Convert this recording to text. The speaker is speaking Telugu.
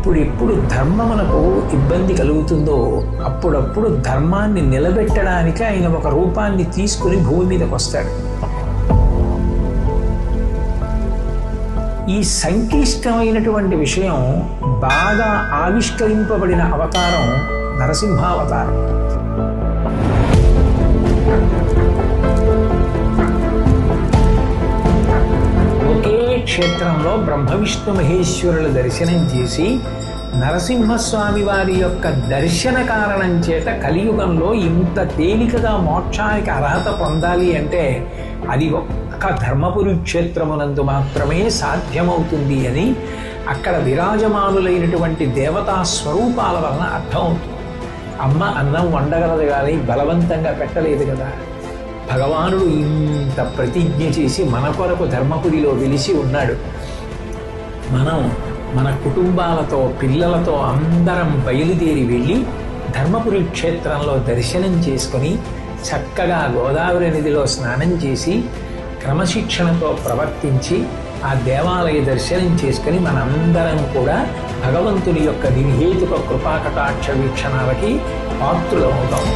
ఎప్పుడెప్పుడు ధర్మమునకు ఇబ్బంది కలుగుతుందో అప్పుడప్పుడు ధర్మాన్ని నిలబెట్టడానికి ఆయన ఒక రూపాన్ని తీసుకుని భూమి మీదకి వస్తాడు. ఈ సంక్లిష్టమైనటువంటి విషయం బాగా ఆవిష్కరింపబడిన అవతారం నరసింహావతారం. క్షేత్రంలో బ్రహ్మ విష్ణు మహేశ్వరుల దర్శనం చేసి నరసింహస్వామి వారి యొక్క దర్శన కారణం చేత కలియుగంలో ఇంత తేలికగా మోక్షానికి అర్హత పొందాలి అంటే అది ఒక్క ధర్మపురి క్షేత్రమునందు మాత్రమే సాధ్యమవుతుంది అని అక్కడ విరాజమానులైనటువంటి దేవతా స్వరూపాల వలన అర్థమవుతుంది. అమ్మ అన్నం వండగలదు కానీ బలవంతంగా పెట్టలేదు కదా. భగవానుడు ఇంత ప్రతిజ్ఞ చేసి మన కొరకు ధర్మపురిలో వెలిసి ఉన్నాడు. మనం మన కుటుంబాలతో పిల్లలతో అందరం బయలుదేరి వెళ్ళి ధర్మపురి క్షేత్రంలో దర్శనం చేసుకొని చక్కగా గోదావరి నదిలో స్నానం చేసి క్రమశిక్షణతో ప్రవర్తించి ఆ దేవాలయ దర్శనం చేసుకుని మనందరం కూడా భగవంతుని యొక్క నిర్హేతుక కృపాకటాక్ష వీక్షణాలకి పాత్రులమవుతాం.